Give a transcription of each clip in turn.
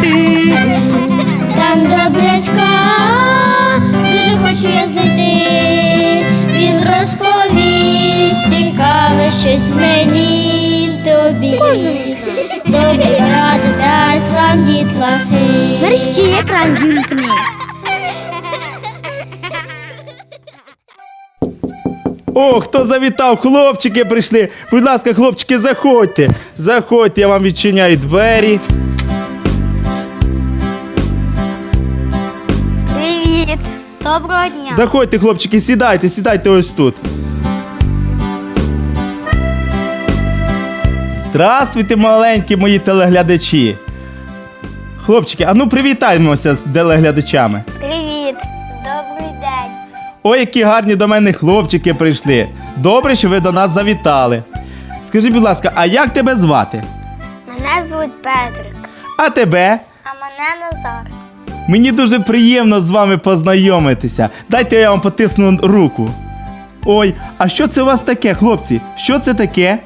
знайти. Там добрячка, дуже хочу я знайти. Він розповість цікаве щось мені тобі. Добрі ради дасть вам дітлахи. Мерщі екран вімкни. О, хто завітав? Хлопчики прийшли. Будь ласка, хлопчики, заходьте. Заходьте, я вам відчиняю двері. Доброго дня. Заходьте, хлопчики, сідайте, сідайте ось тут. Здравствуйте, маленькі мої телеглядачі. Хлопчики, а ну привітаємося з телеглядачами. Привіт. Добрий день. Ой, які гарні до мене хлопчики прийшли. Добре, що ви до нас завітали. Скажи, будь ласка, а як тебе звати? Мене звуть Петрик. А тебе? А мене Назар. Мені дуже приємно з вами познайомитися. Дайте я вам потисну руку. Ой, а що це у вас таке, хлопці? Що це таке?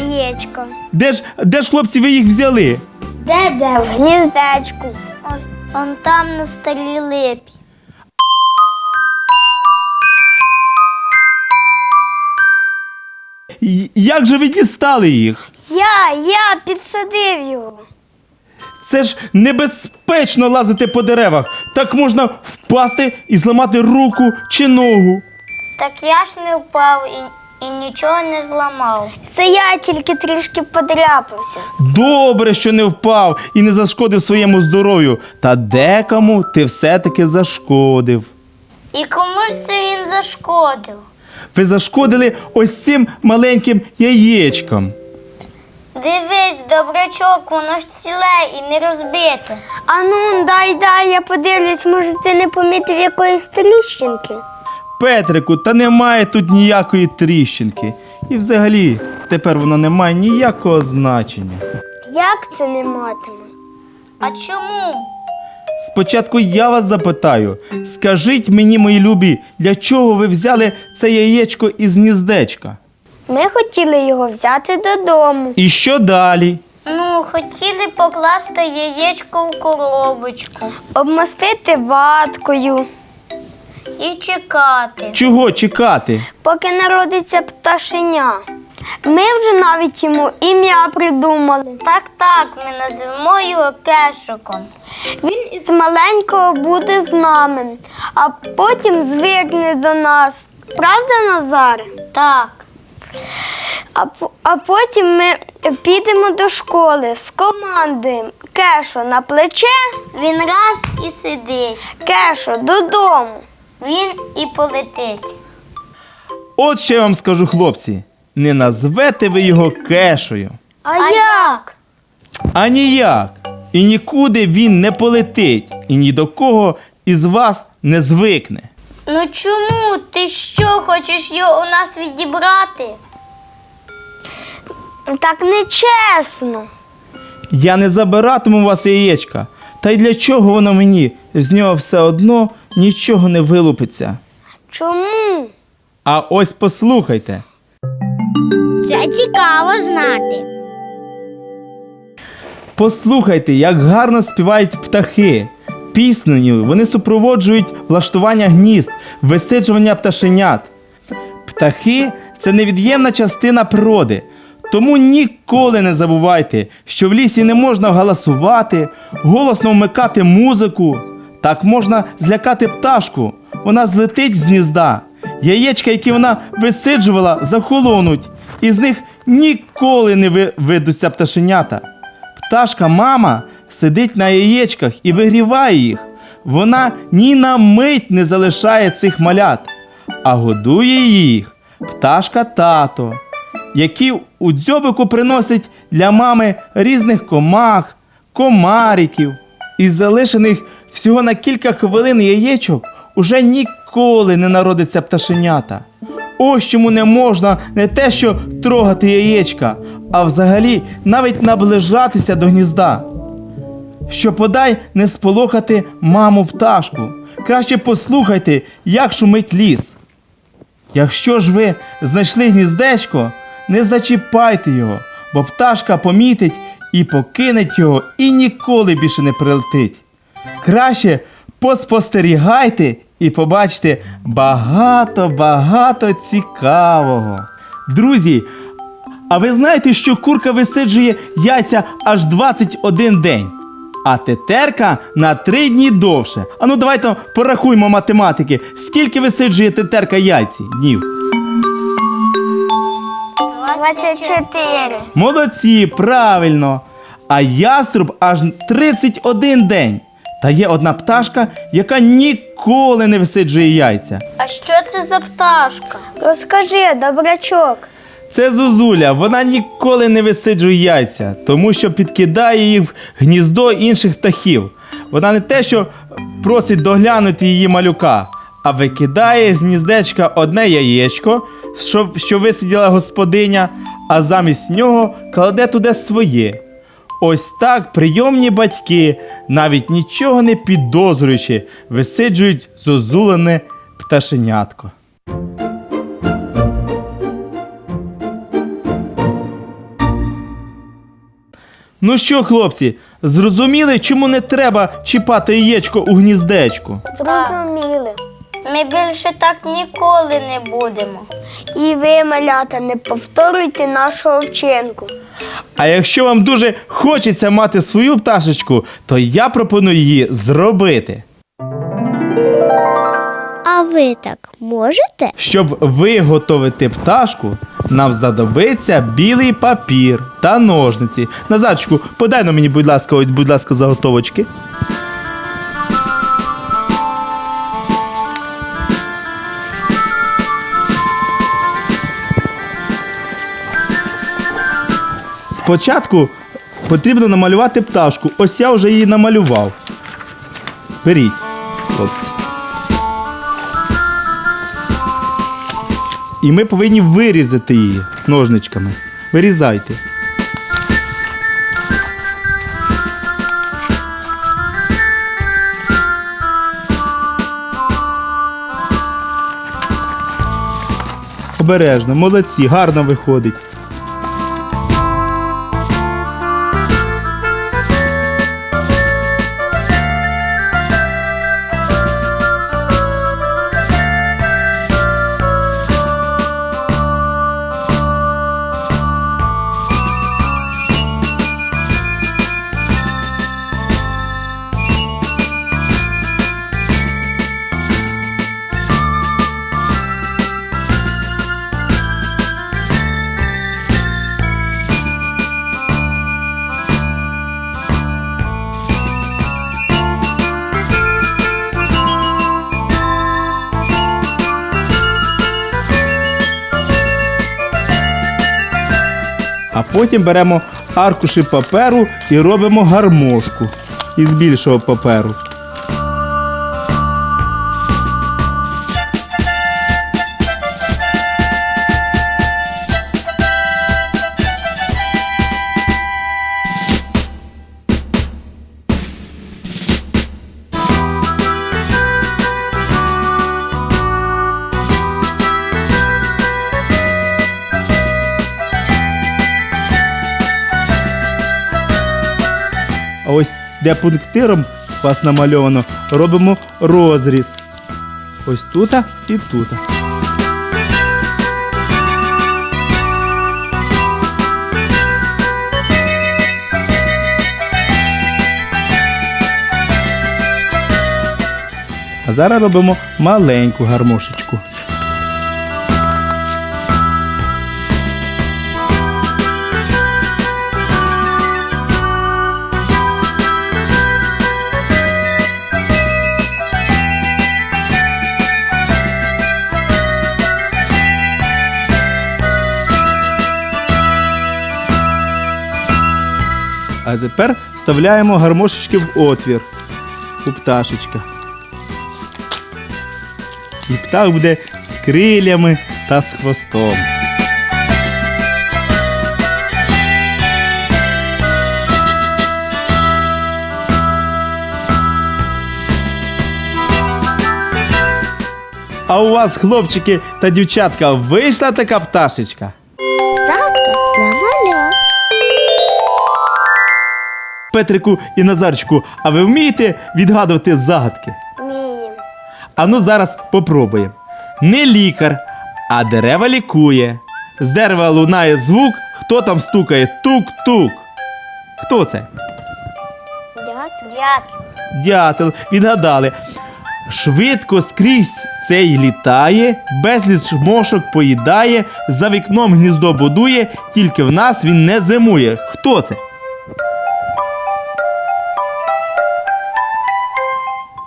Яєчко. Де ж, де ж хлопці, ви їх взяли? Де де? В гніздечку. Он там на старій липі. Й- Як же ви дістали їх? Я, я підсадив його. Це ж небезпечно лазити по деревах. Так можна впасти і зламати руку чи ногу. Так я ж не впав і, і нічого не зламав. Це я тільки трішки подряпався. Добре, що не впав і не зашкодив своєму здоров'ю. Та декому ти все-таки зашкодив. І кому ж це він зашкодив? Ви зашкодили ось цим маленьким яєчком. Дивись, добрячок, воно ж ціле і не розбите. Ану, дай дай, я подивлюсь, може ти не помітив якоїсь тріщинки. Петрику, та немає тут ніякої тріщинки. І взагалі, тепер воно не має ніякого значення. Як це не матиме? А чому? Спочатку я вас запитаю, скажіть мені, мої любі, для чого ви взяли це яєчко із гніздечка? Ми хотіли його взяти додому. І що далі? Ну, хотіли покласти яєчко в коробочку. Обмастити ваткою. І чекати, Чого чекати? поки народиться пташеня. Ми вже навіть йому ім'я придумали. Так, так, ми назвемо його кешиком. Він із маленького буде з нами, а потім звикне до нас. Правда, Назар? Так. А, а потім ми підемо до школи з командою. Кешо на плече. Він раз і сидить. Кешо додому. Він і полетить. От що я вам скажу, хлопці. Не назвете ви його кешою. А, як? А ніяк. І нікуди він не полетить, і ні до кого із вас не звикне. Ну чому? Ти що, хочеш його у нас відібрати? Так нечесно. Я не забиратиму у вас яєчка. Та й для чого воно мені? З нього все одно нічого не вилупиться. Чому? А ось послухайте. Це цікаво знати. Послухайте, як гарно співають птахи. Піснею вони супроводжують влаштування гнізд, висиджування пташенят. Птахи це невід'ємна частина природи. Тому ніколи не забувайте, що в лісі не можна галасувати, голосно вмикати музику. Так можна злякати пташку. Вона злетить з гнізда. Яєчка, які вона висиджувала, захолонуть, і з них ніколи не ви- видуться пташенята. Пташка мама сидить на яєчках і вигріває їх. Вона ні на мить не залишає цих малят, а годує їх пташка тато, які у дзьобику приносить для мами різних комах, комариків. Із залишених всього на кілька хвилин яєчок уже ніколи не народиться пташенята. Ось чому не можна не те, що трогати яєчка, а взагалі навіть наближатися до гнізда. Що подай не сполохати маму пташку. Краще послухайте, як шумить ліс. Якщо ж ви знайшли гніздечко, не зачіпайте його, бо пташка помітить і покине його і ніколи більше не прилетить. Краще поспостерігайте і побачите багато-багато цікавого. Друзі, а ви знаєте, що курка висиджує яйця аж 21 день, а тетерка на 3 дні довше. Ану, давайте порахуємо математики. Скільки висиджує тетерка яйці днів? 24. Молодці, правильно. А яструб аж 31 день. Та є одна пташка, яка ніколи не висиджує яйця. А що це за пташка? Розкажи, добрячок. Це зозуля, вона ніколи не висиджує яйця, тому що підкидає їх в гніздо інших птахів. Вона не те, що просить доглянути її малюка, а викидає з гніздечка одне яєчко, що, що висиділа господиня, а замість нього кладе туди своє. Ось так прийомні батьки, навіть нічого не підозрюючи, висиджують зозулене пташенятко. Ну що, хлопці, зрозуміли, чому не треба чіпати яєчко у гніздечку? Зрозуміли. Ми більше так ніколи не будемо. І ви, малята, не повторюйте нашого вчинку. А якщо вам дуже хочеться мати свою пташечку, то я пропоную її зробити. А ви так можете? Щоб виготовити пташку, нам знадобиться білий папір та ножниці. Назадчику, подай на мені, будь ласка, ось, будь ласка, заготовочки. Спочатку потрібно намалювати пташку. Ось я вже її намалював. Беріть, хлопці. І ми повинні вирізати її ножничками. Вирізайте. Обережно, молодці, гарно виходить. Потім беремо аркуші паперу і робимо гармошку із більшого паперу. Де пунктиром вас намальовано, робимо розріз. Ось тут і тут. А зараз робимо маленьку гармошечку. А тепер вставляємо гармошечки в отвір у пташечка. І птах буде з крилями та з хвостом. А у вас, хлопчики та дівчатка, вийшла така пташечка? Загадка для. Петрику і Назарчику, а ви вмієте відгадувати загадки? Вміємо. А ну зараз попробуємо. Не лікар, а дерева лікує. З дерева лунає звук, хто там стукає тук-тук. Хто це? Дятел. Дятел, відгадали. Швидко скрізь цей літає, безліч мошок поїдає, за вікном гніздо будує, тільки в нас він не зимує. Хто це?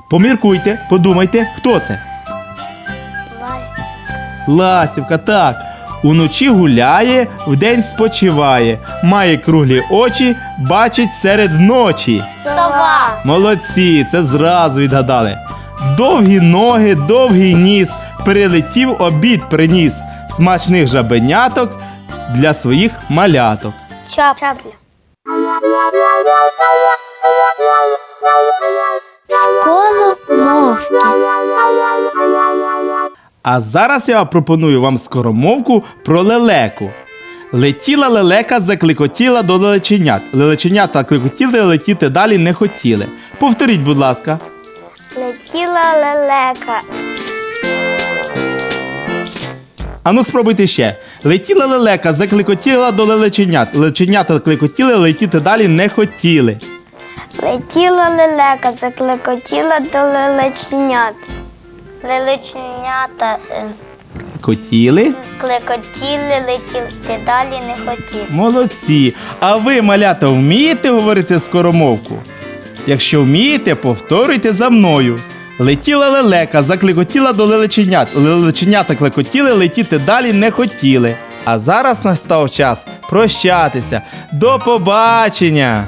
Поміркуйте, подумайте, хто це? Ластівка, так. Уночі гуляє, вдень спочиває, має круглі очі, бачить серед ночі. Сова. Молодці, це зразу відгадали. Довгі ноги, довгий ніс, прилетів обід приніс смачних жабеняток для своїх маляток. Чап. Чапля. Сколомовки. А зараз я пропоную вам скоромовку про лелеку. Летіла лелека, закликотіла до лелеченят. Лелеченята кликотіли, летіти далі не хотіли. Повторіть, будь ласка. Летіла лелека. Ану, спробуйте ще. Летіла лелека, закликотіла до лелеченят. Лелеченята кликотіли, летіти далі не хотіли. Летіла лелека, заклекотіла до лелеченят. Лелеченята е, Хотіли? клекотіли, летіти далі не хотіли. Молодці. А ви, малята, вмієте говорити скоромовку? Якщо вмієте, повторюйте за мною. Летіла лелека, закликотіла до лелеченят. Лелеченята клекотіли, летіти далі не хотіли. А зараз настав час прощатися. До побачення!